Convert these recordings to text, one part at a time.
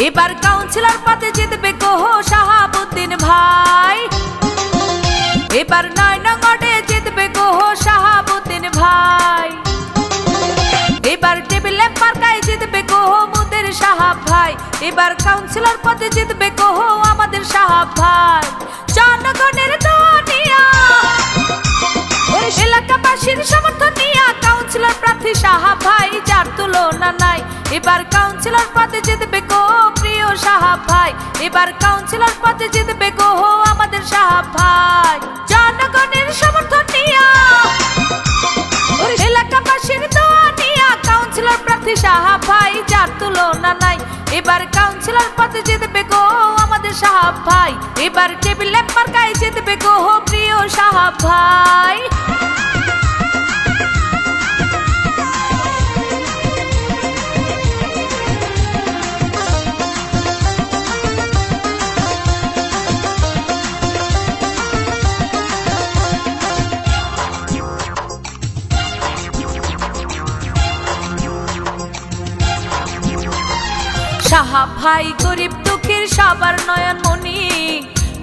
Councillor পদে জিতবে কোহ শাহাবুদ্দিন ভাই। এবার নয় নঙ্গডে জিতবে কোহ শাহাবুদ্দিন ভাই। এবার টেবিলে মার্কায় জিতবে কোহ মুদের সাহাব ভাই। এবার কাউন্সিলর পদে জিতবে কোহ আমাদের সাহাব ভাই। জনগণের দুনিয়া এলাকাবাসীর সমর্থন নিয়ে কাউন্সিলর প্রার্থী সাহাব ভাই, যার তুলনা নাই। এবার কাউন্সিলর পদে জিতবে কো প্রিয় সাহাব ভাই। এবার কাউন্সিলর পদে জিতবে কো আমাদের সাহাব ভাই। জনগণের সমর্থন নিয়ে, এলাকাবাসীর দোয়া নিয়ে কাউন্সিলর প্রার্থী সাহাব ভাই, যার তুলনা নাই। এবার কাউন্সিলর পদে জিতবে গো আমাদের সাহাব ভাই। এবার টেবিল ল্যাম্পার গায়ে জিতবে গো প্রিয় সাহাব ভাই। সাহাব ভাই, গরিব দুঃখীর সবার নয়ন মনি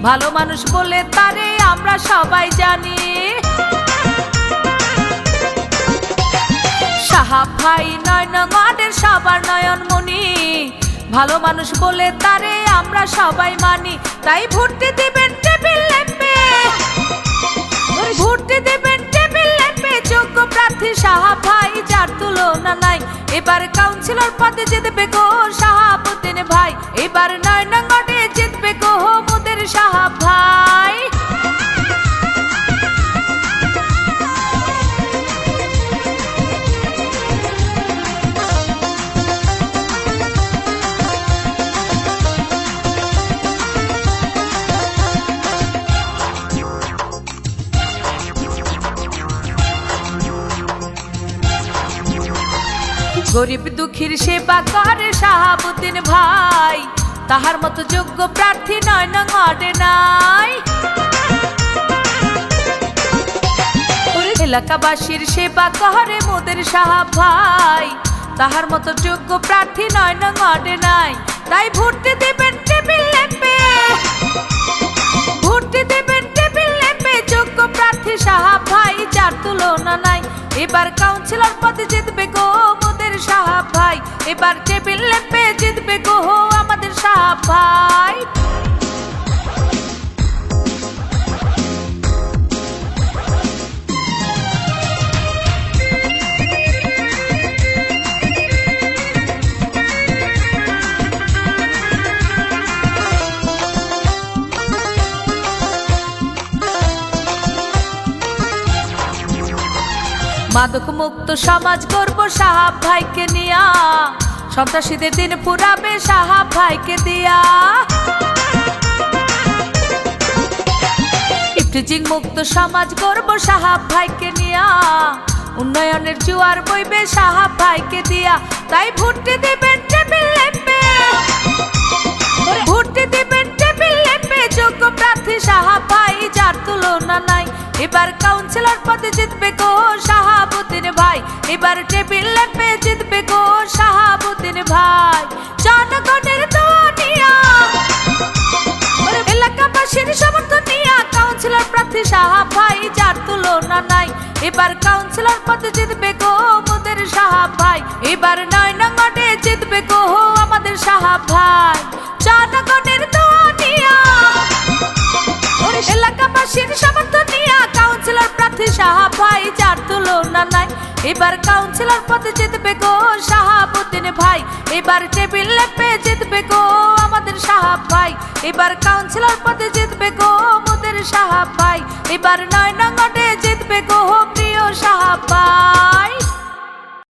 ভালো মানুষ বলে তারে আমরা সবাই জানি। সাহাব ভাই, নয়ন মাঠের সবার নয়ন মনি ভালো মানুষ বলে তারে আমরা সবাই মানি। তাই ভর্তি দিবেন টেবিল ল্যাম্পে। ভর্তি দেবেন টেবিল ল্যাম্পে, যোগ্য প্রার্থী সাহাব ভাই। তুলনা নাই। এবার কাউন্সিলর পদে জিতবে গো শাহাবুদ্দিন ভাই। এবার নয় নঙ্গটে জিতবে গো মোদের সাহাব ভাই। গরিব দুঃখীর সেবা করে শাহাবুদ্দিন ভাই। তাহার মতো যোগ্য প্রার্থী নয় না অডে নাই। এলাকাবাসীর সেবা করে মোদের সাহাব ভাই। তাহার মতো যোগ্য প্রার্থী নয় না অডে নাই। তাই ভর্তি দেবেন টেবিল ল্যাম্পে ভর্তি দেবেন টেবিল ল্যাম্পে যোগ্য প্রার্থী সাহাব ভাই, যার তুলনা নাই। এবার কাউন্সিলর পদে জিতবে গো। ভাই এবার টেবিল লেপে জিতবে গো আমাদের সাহাব ভাই মাদক মুক্ত সমাজ করব সাহাব ভাইকে নিয়া। সন্ত্রাসীদের দিন পুরাবে সাহাব ভাইকে দিয়া। ইফটিজিং মুক্ত সমাজ করব সাহাব ভাইকে নিয়া। উন্নয়নের জুয়ার বইবে সাহাব ভাইকে দিয়া। তাই ভোটে দেবেন টেবিল এবার কাউন্সিলর পদে জিতবে গো শাহাবুদ্দিন ভাই। এবার টেবিল ল্যাম্পে জিতবে গো শাহাবুদ্দিন ভাই। জনগণের দুনিয়া এলাকাবাসীর সমর্থন নিয়ে কাউন্সিলর প্রার্থী সাহাব ভাই, যার তুলনা নাই। এবার কাউন্সিলর পদে জিতবে গো মোদের সাহাব ভাই। এবার নয় নঙ্গটে ভাই যার তুলনা নাই। এবার কাউন্সিলর পদে জিতবে গো শাহাবুদ্দিন ভাই। এবার টেবিল লেপে জিতবে গো আমাদের সাহাব ভাই এবার কাউন্সিলর পদে জিতবে গো মোদের সাহাব ভাই এবার নয় নঙ্গটে জিতবে গো প্রিয় সাহাব ভাই